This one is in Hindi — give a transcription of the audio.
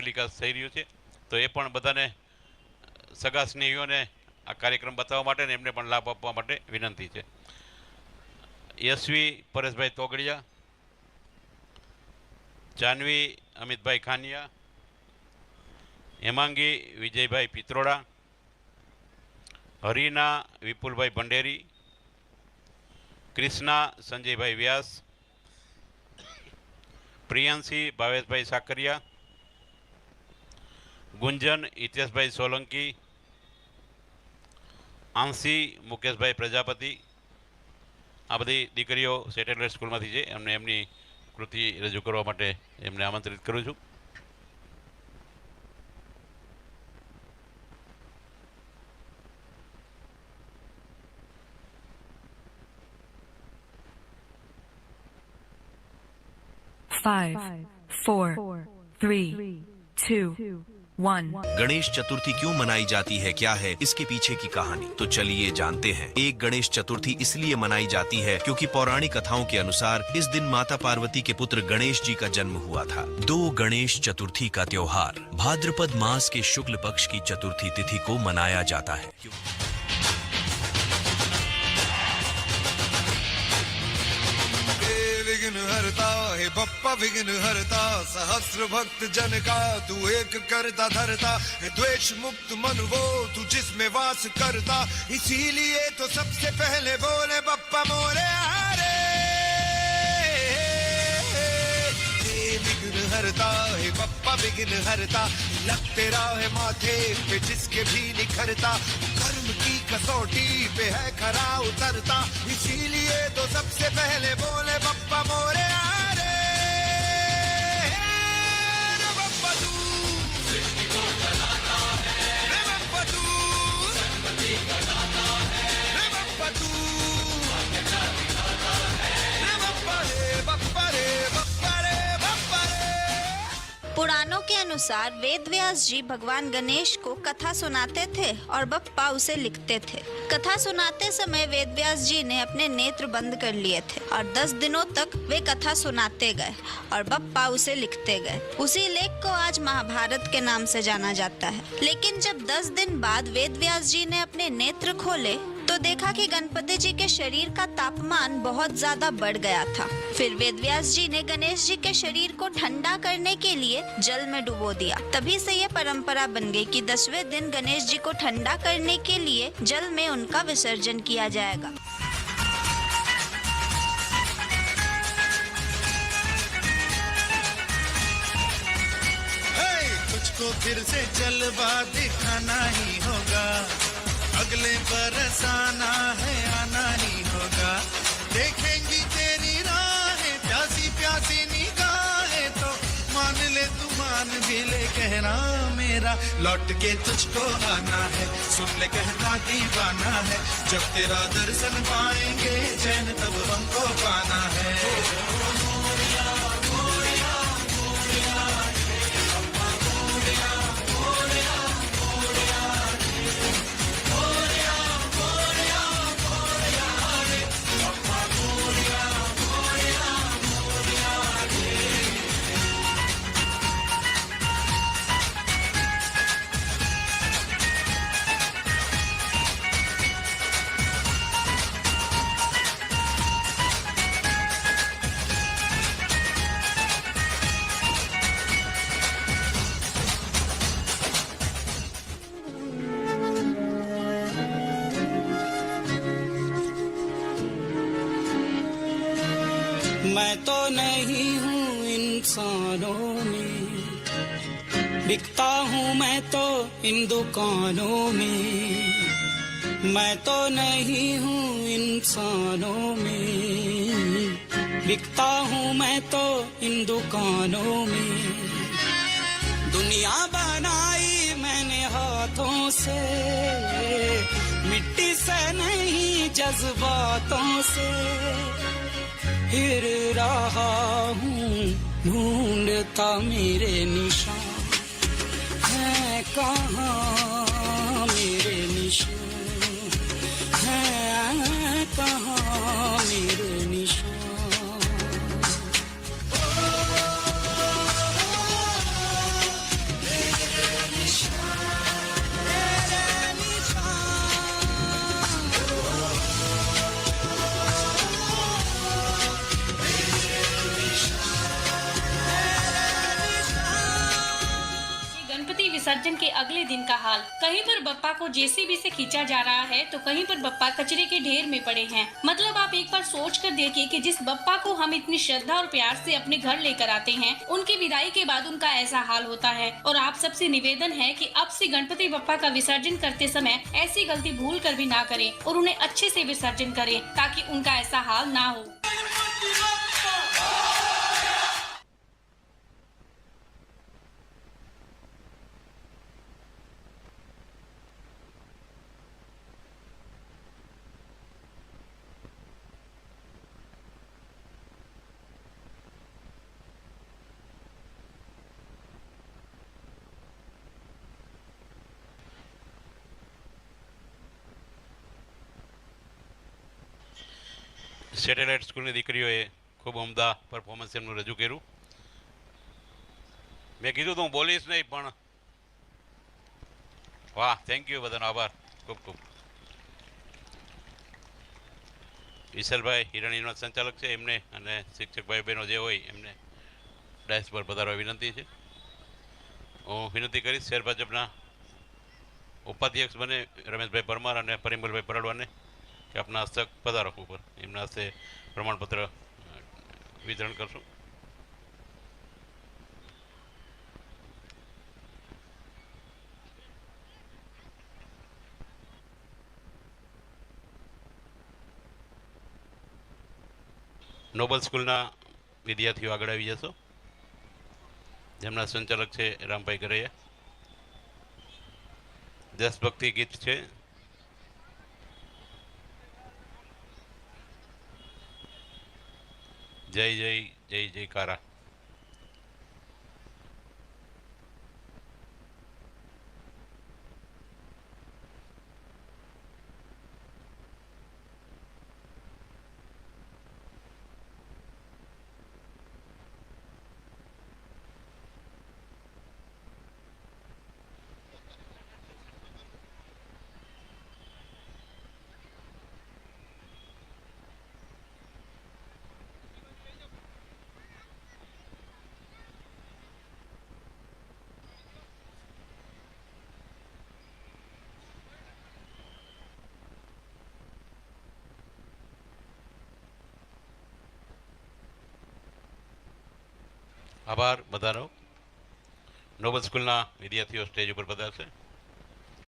ટેલિકાસ્ટ થઈ રહ્યું છે. તો એ પણ બધાને, સગા સ્નેહીઓને આ કાર્યક્રમ બતાવવા માટે ને એમને પણ લાભ આપવા માટે વિનંતી છે. યશવી પરેશભાઈ તોગડિયા, જાનવી અમિતભાઈ ખાનિયા, હેમાંગી વિજયભાઈ પિત્રોડા, હરિના વિપુલભાઈ ભંડેરી, ક્રિષ્ના સંજયભાઈ વ્યાસ, પ્રિયાંશી ભાવેશભાઈ સાકરિયા ગુંજન હિતેશભાઈ સોલંકી આંસી મુકેશભાઈ પ્રજાપતિ આ બધી દીકરીઓ સેટેલાઇટ સ્કૂલમાંથી છે. એમને એમની કૃતિ રજૂ કરવા માટે એમને આમંત્રિત કરું છું. Five, four, three, two, one. Ganesh Chaturthi क्यों मनाई जाती है? क्या है? इसके पीछे की कहानी। तो चलिए जानते हैं। एक गणेश चतुर्थी इसलिए मनाई जाती है क्योंकि पौराणिक कथाओं के अनुसार इस दिन माता पार्वती के पुत्र गणेश जी का जन्म हुआ था। दो गणेश चतुर्थी का त्योहार। भाद्रपद मास के शुक्ल पक्ष की चतुर्थी तिथि को मनाया जाता हे। बप्पा विघ्न हरता, सहस्र भक्त जन का, तू एक करता धरता। द्वेष मुक्त मन वो, तू जिसमें वास करता। इसीलिए तो सबसे पहले बोले, बप्पा मोरे हरे। विघ्न हरता, हे बप्पा विघ्न हरता। लग तेरा है माथे पे जिसके भी निखरता। कर्म की कसौटी पे है खरा उतरता। इसीलिए तो सबसे पहले बोले, बप्पा मोरे हरे। अनुसार वेद व्यास जी भगवान गणेश को कथा सुनाते थे और बप्पा उसे लिखते थे। कथा सुनाते समय वेद व्यास जी ने अपने नेत्र बंद कर लिए थे और दस दिनों तक वे कथा सुनाते गए और बप्पा उसे लिखते गए। उसी लेख को आज महाभारत के नाम से जाना जाता है। लेकिन जब दस दिन बाद वेद व्यास जी ने अपने नेत्र खोले तो देखा कि गणपति जी के शरीर का तापमान बहुत ज़्यादा बढ़ गया था। फिर वेदव्यास जी ने गणेश जी के शरीर को ठंडा करने के लिए जल में डुबो दिया। तभी से ये परंपरा बन गई कि दसवें दिन गणेश जी को ठंडा करने के लिए जल में उनका विसर्जन किया जाएगा। तुझको फिर से जलवा दिखाना ही होगा। अगले बरस आना है, आना ही होगा। देखेंगी तेरी राहें प्यासी प्यासी निगाहें तो। मान ले तू मान भी ले, कहना मेरा, लौट के तुझको आना है। सुन ले कहना दीवाना है, जब तेरा दर्शन पाएँगे चैन तब हमको पाना है। मैं तो नहीं हूँ इंसानों में। बिकता हूँ मैं तो इन दुकानों में। मैं तो नहीं हूँ इंसानों में। बिकता हूँ मैं तो इन दुकानों में। दुनिया बनाई मैंने हाथों से। मिट्टी से नहीं, जज्बातों से। फिर रहा हूँ ढूंढता मेरे निशान है कहाँ विसर्जन के अगले दिन का हाल। कहीं पर बप्पा को जेसीबी से खींचा जा रहा है तो कहीं पर बप्पा कचरे के ढेर में पड़े हैं। मतलब आप एक बार सोच कर देखिए कि जिस बप्पा को हम इतनी श्रद्धा और प्यार से अपने घर लेकर आते हैं, उनकी विदाई के बाद उनका ऐसा हाल होता है। और आप सबसे निवेदन है कि अब से गणपति बप्पा का विसर्जन करते समय ऐसी गलती भूल कर भी ना करें और उन्हें अच्छे से विसर्जन करें, ताकि उनका ऐसा हाल ना हो। સેટેલાઇટ સ્કૂલની દીકરીઓએ ખૂબ ઉમદા પરફોર્મન્સ એમનું રજૂ કર્યું. મેં કીધું તો હું બોલીશ નહીં, પણ વાહ થેન્ક યુ બધાનો આભાર. ખૂબ ખૂબ. વિશાલભાઈ હિરણીના સંચાલક છે એમને અને શિક્ષકભાઈ બહેનો જે હોય એમને ડાયસ પર વધારવા વિનંતી છે. હું વિનંતી કરીશ શેર ભાજપના ઉપાધ્યક્ષ બને રમેશભાઈ પરમાર અને પરિમલભાઈ પરડવાને. કે આપના હસ્તક પધારક ઉપર. એમના હસ્તે પ્રમાણપત્ર વિતરણ કરશું. નોબલ સ્કૂલના વિદ્યાર્થીઓ આગળ આવી જશો. જેમના સંચાલક છે રામભાઈ ગરૈયા. દેશભક્તિ ગીત છે. जय जय जय जय कारा આભાર બધાનો. નોબલ સ્કૂલના વિદ્યાર્થીઓ સ્ટેજ ઉપર પધારશે.